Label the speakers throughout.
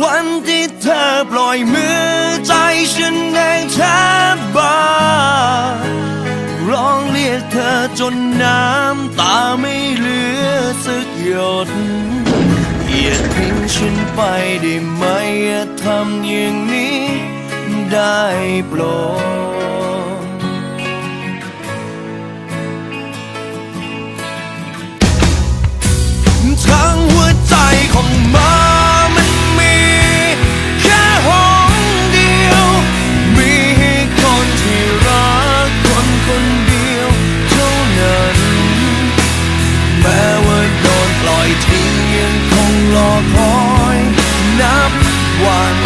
Speaker 1: วันที่เธอปล่อยมือใจฉันแดงแทบบ้าร้องเรียกเธอจนน้ำตาไม่เหลือสักหยดอย่าทิ้งฉันไปได้ไหมอย่าทำอย่างนี้ได้โปรด คอยนับวัน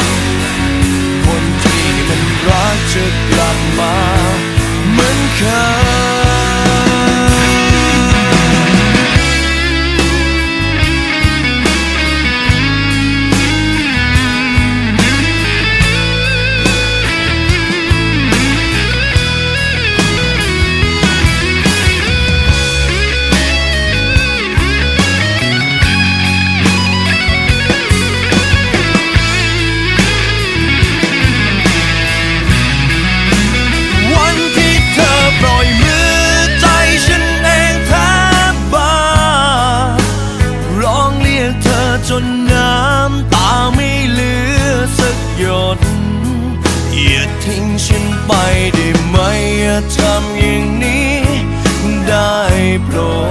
Speaker 1: คนที่มันรักจะ อย่าทิ้งฉันไปได้ไหมอย่าทำอย่างนี้ได้โปรด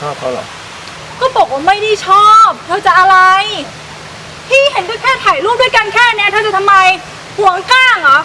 Speaker 2: ชอบเขาเหรอ
Speaker 3: ก็บอกว่าไม่ได้ชอบ เธอจะอะไร พี่เห็นก็แค่ถ่ายรูปด้วยกันแค่เนี้ยเธอจะทำไมห่วงก้างเหรอ